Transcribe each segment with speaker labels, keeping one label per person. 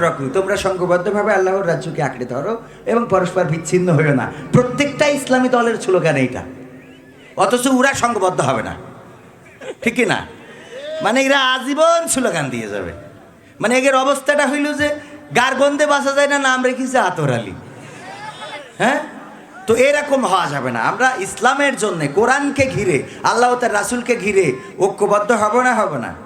Speaker 1: রকু তোমরা সংঘবদ্ধভাবে আল্লাহর রাজ্যকে আঁকড়ে ধরো এবং পরস্পর বিচ্ছিন্ন হইও না। প্রত্যেকটা ইসলামী দলের স্লোগান এইটা। অথচ ওরা সংঘবদ্ধ হবে না। ঠিক না? মানে এরা আজীবন স্লোগান দিয়ে যাবে। মানে এদের অবস্থাটা হইল যে, গার গন্ধে বাসা যায় না, নাম রেখেছে আতর আলী। হ্যাঁ? তো এরকম হওয়া যাবে না। আমরা ইসলামের জন্য কোরআনকে ঘিরে, আল্লাহ তার রাসুলকে ঘিরে ঐক্যবদ্ধ হব না হব না।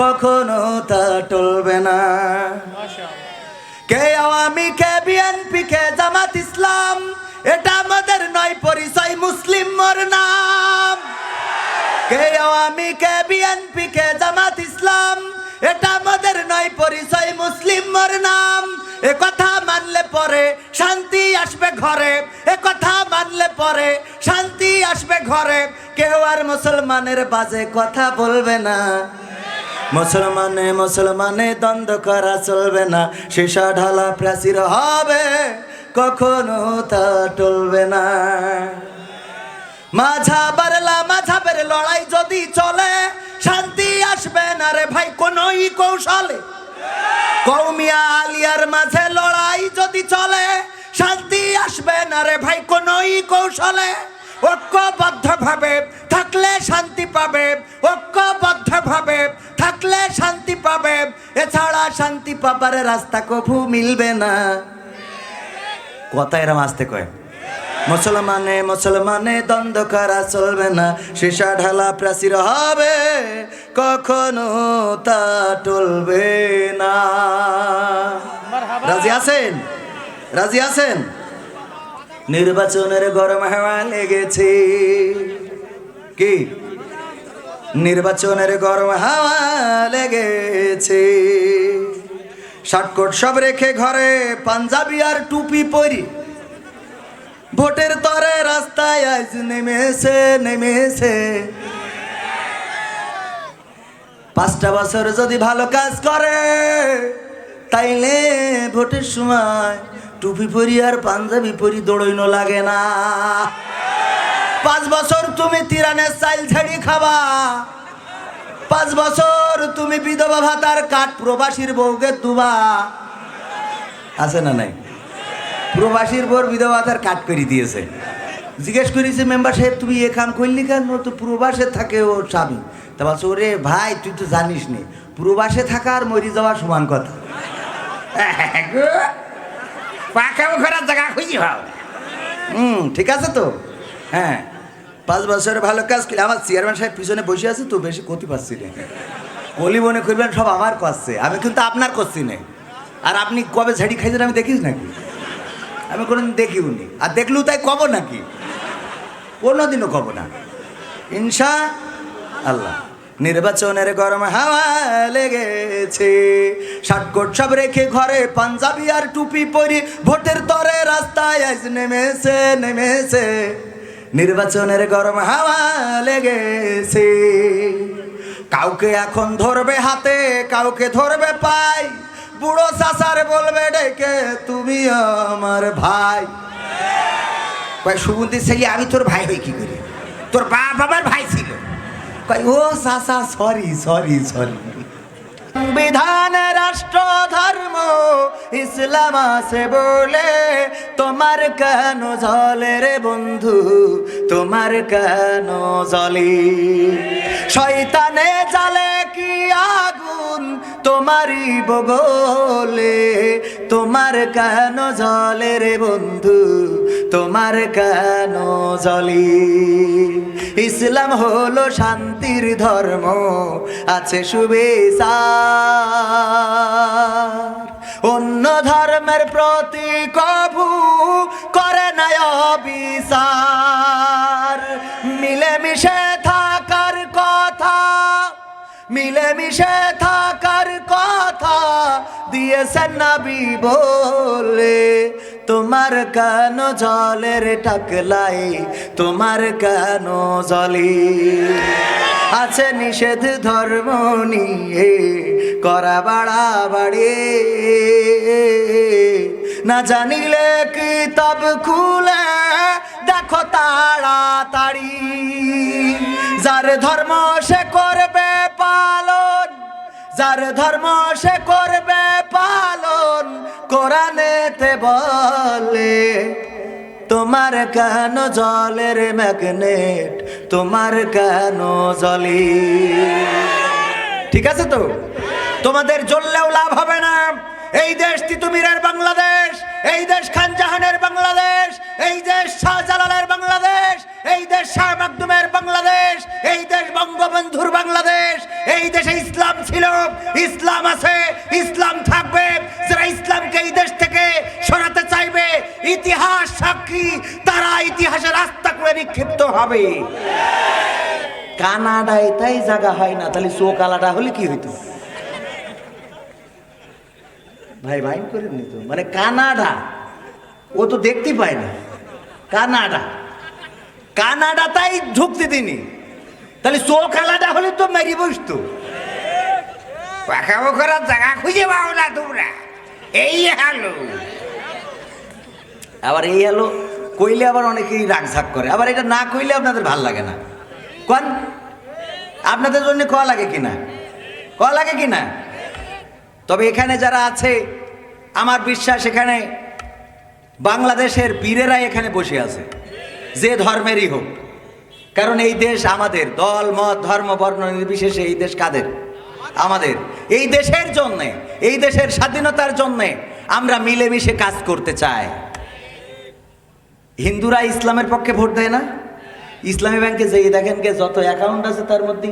Speaker 1: কখনো তা টলবে না। কে আওয়ামী কে বিএনপি কে জামাত ইসলাম এটা আমাদের নয় পরিচয় মুসলিম মোর নাম। কে আওয়ামী কে বিএনপি কে জামাত ইসলাম এটা আমাদের নয় পরিচয় মুসলিম মোর নাম। এ কথা মানলে পরে শান্তি আসবে ঘরে এ কথা মানলে পরে শান্তি আসবে ঘরে। কেউ আর মুসলমানের বাজে কথা বলবে না। মুসলমানে মুসলমানে দ্বন্দ্ব করা চলবে না। সীসা ঢালা প্রাচীর হবে, কখনো তা টলবে না। মাঝা বারলা মাঝাবের লড়াই যদি চলে, শান্তি আসবে না রে ভাই, কোনই কৌশলে। কৌমিয়া আলিয়ার মাঝে লড়াই যদি চলে, শান্তি আসবে না রে ভাই, কোনই কৌশলে। ঐক্যবদ্ধ ভাবে থাকলে শান্তি পাবে ঐক্যবদ্ধ ভাবে থাকলে শান্তি পাবে এছাড়া শান্তি পাবার রাস্তা কভু মিলবে না। কথা এরম আসতে কয় মুসলমানে মুসলমানে দ্বন্দ্ব করা চলবে না সীসা ঢালা প্রাচীর হবে কখনো তা টলবে না। রাজি আছেন? রাজি আছেন? নির্বাচনের গরম হাওয়া লেগেছে। কি? নির্বাচনের গরম হাওয়া লেগেছে। শাটকোট সব রেখে ঘরে পাঞ্জাবি আর টুপি পরি। ভোটের তরে রাস্তায় আজ নেমেছে নেমেছে। পাঁচটা বছর যদি ভালো কাজ করে, তাইলে ভোটের সময় টুপি পরি আর পাঞ্জাবি পরি দৌড়ইনো লাগে না। পাঁচ বছর তুমি তিরানের চাইল ছাড়ি খাবা। পাঁচ বছর তুমি বিধবা ভাতার কাঠ প্রবাসীর বউকে দুবা আছে না নাই? প্রবাসীর বউর বিধবা ভাতার কাঠ করে দিয়েছে। জিজ্ঞেস করেছে, মেম্বার সাহেব, তুমি এ কাম করলি কেন? তো প্রবাসে থাকে ও স্বামী। তা বলছে, ওরে ভাই, তুই তো জানিস নি, প্রবাসে থাকা আর মরি যাওয়া সমান কথা। পাকা ঘোরার জায়গা খুঁজি ভাব হুম ঠিক আছে তো। হ্যাঁ। পাঁচ বছরের ভালো কাজ করলে আমার চেয়ারম্যান সাহেব পিছনে বসে আছে তো বেশি ক্ষতি পাচ্ছি না। কলি মনে করবেন সব আমার করছে আমি কিন্তু আপনার করছি না। আর আপনি কবে ঝাড়ি খাইছেন আমি দেখিস নাকি? আমি কোনোদিন দেখিও নি। আর দেখলেও তাই কব নাকি? কোনোদিনও কব না। ইনশা আল্লাহ। নির্বাচনের গরম হাওয়া লেগেছে। ষাটকোট সব রেখে ঘরে পাঞ্জাবি আর টুপি পরি, ভোটের তরে রাস্তায় আজ নেমেছে নেমেছে। নির্বাচনের গরম হাওয়া লেগেছে। কাউকে এখন ধরবে হাতে, কাউকে ধরবে পাই বুড়ো চাচার বলবে, ডেকে তুমি আমার ভাই। সুগন্ধি ছেলে, আমি তোর ভাই হই কি করি? তোর বাপ আমার ভাই ছিল। ও চাচা সরি সরি সরি সংবিধান রাষ্ট্র, ধর্ম, ইসলাম আছে বলে, তোমার কেন জলে রে বন্ধু? তোমার কেন জলে? শয়তানে জালে কি আগুন? তোমারই বগলে। তোমার কেন জলে রে বন্ধু? তোমার কেন জলে? ইসলাম হলো শান্তির ধর্ম, আছে শুভেচ্ছা অন্য ধর্মের প্রতি কভু করে নয় অবিচার। মিলেমিশে কথা মিলেমিশে থাকার কথা দিয়েছেন নাবি বলে, তোমার কেন জলের টাকলাই তোমার কেন জলি? আছে নিষেধ ধর্ম নিয়ে, করা বাড়াবাড়ি। না জানিলে কিতাব খুলে, দেখো তাড়াতাড়ি। যার ধর্ম সে করবে পালন, যার ধর্ম সে করবে পালন, কোরআনেতে বলে, তোমার কেন জলের ম্যাগনেট, তোমার কেন জলি? ঠিক আছে তো? তোমাদের জ্বললেও লাভ হবে না। এই দেশ তিতুমিরের বাংলাদেশ, এই দেশ খান জাহানের বাংলাদেশ, এই দেশ শাহজালালের বাংলাদেশ, এই দেশ শাহ মাকদুমের বাংলাদেশ, এই দেশ বঙ্গবন্ধুর বাংলাদেশ, এই দেশে ইসলাম ছিল, ইসলাম আছে, ইসলাম থাকবে, যারা ইসলামকে এই দেশ থেকে সরাতে চাইবে, ইতিহাস সাক্ষী, তারা ইতিহাসের রাস্তা করে নিক্ষিপ্ত হবে। কানাডায় তাই জায়গা হয় না, তাহলে চোখ আলাদা হলে কি হইতো? ভাই ভাই করে নিত মানে কানাডা। ও তো দেখতে পায় না। কানাডা। কানাডা তাই ঢুকতে দিনি। তাহলে চোখ আলাদা হলে তো মেরি বসতো।
Speaker 2: পাখাবো করার জায়গা খুঁজে পাও না তোমরা। এই হালো
Speaker 1: আবার এই হলো কইলে আবার অনেকেই রাগ ঝাক করে। আবার এটা না কইলে আপনাদের ভালো লাগে না। কোন? আপনাদের জন্য ক লাগে কিনা? ক লাগে কিনা? তবে এখানে যারা আছে, আমার বিশ্বাস এখানে বাংলাদেশের বীরেরা এখানে বসে আছে, যে ধর্মেরই হোক। কারণ এই দেশ আমাদের, দল, মত, ধর্ম, বর্ণ নির্বিশেষে এই দেশ কাদের? আমাদের। এই দেশের জন্যে, এই দেশের স্বাধীনতার জন্যে আমরা মিলেমিশে কাজ করতে চাই। হিন্দুরা ইসলামের পক্ষে ভোট দেয় না? ইসলামী ব্যাংকে যেই দেখেন কে যত অ্যাকাউন্ট আছে তার মধ্যে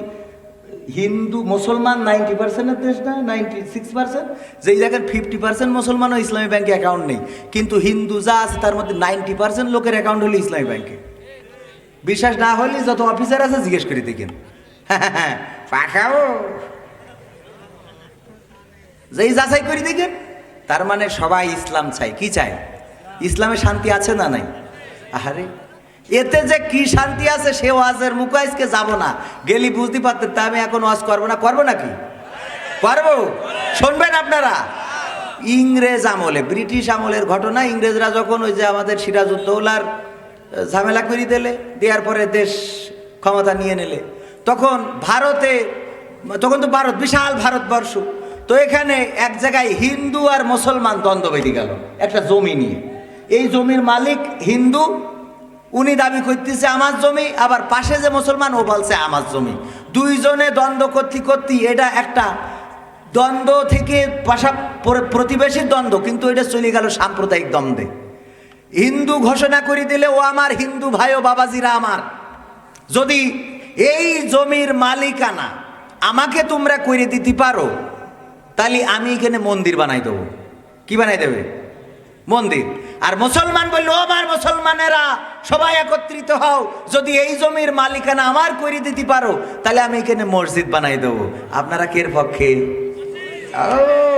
Speaker 1: হিন্দু মুসলমান নাইনটি পার্সেন্টের দেশ না, নাইনটি সিক্স পার্সেন্ট। যেই দেখেন ফিফটি পার্সেন্ট মুসলমানও ইসলামী ব্যাংকে অ্যাকাউন্ট নেই। কিন্তু হিন্দু যা আছে তার মধ্যে নাইনটি পার্সেন্ট লোকের অ্যাকাউন্ট হলো ইসলামী ব্যাংকে। বিশ্বাস না হলে যত অফিসার আছে জিজ্ঞেস করে দেখেন।
Speaker 2: পাখাবো
Speaker 1: যেই যাচাই করে দেখেন, তার মানে সবাই ইসলাম চাই কি চাই ইসলামে শান্তি আছে না নাই? আহারে। এতে যে কি শান্তি আছে, সে ওয়াজের মুখ আজকে যাব না। গেলি বুঝতে পারতেন, তা আমি এখন ওয়াজ করব না। করব নাকি? করব? শুনবেন আপনারা? ইংরেজ আমলে, ব্রিটিশ আমলের ঘটনা, ইংরেজরা যখন ওই যে আমাদের সিরাজউদ্দৌলার ঝামেলা করে দিলে, দেওয়ার পরে দেশ ক্ষমতা নিয়ে নিলে। তখন ভারতে, তখন তো ভারত, বিশাল ভারতবর্ষ। তো এখানে এক জায়গায় হিন্দু আর মুসলমান দ্বন্দ্ব বেঁধে গেল, একটা জমি নিয়ে। এই জমির মালিক হিন্দু উনি দাবি করতেছে আমার জমি, আবার পাশে যে মুসলমান, ও বলছে আমার জমি। দুইজনে দ্বন্দ্ব করতে করতে এটা একটা দ্বন্দ্ব থেকে পাশা প্র- প্রতিবেশীর দ্বন্দ্ব, কিন্তু এটা চলে গেল সাম্প্রদায়িক দ্বন্দ্বে। হিন্দু ঘোষণা করে দিলে, ও আমার হিন্দু ভাই ও বাবাজিরা আমার। যদি এই জমির মালিকানা আমাকে তোমরা করে দিতে পারো, তাহলে আমি এখানে মন্দির বানাই দেবো। কি বানাই দেবে? মন্দির। আর মুসলমান বলল, ও আমার মুসলমানেরা, সবাই একত্রিত হও। যদি এই জমির মালিকানা আমার করে দিতে পারো, তাহলে আমি এখানে মসজিদ বানাই দেবো। আপনারা কের পক্ষে?
Speaker 2: ও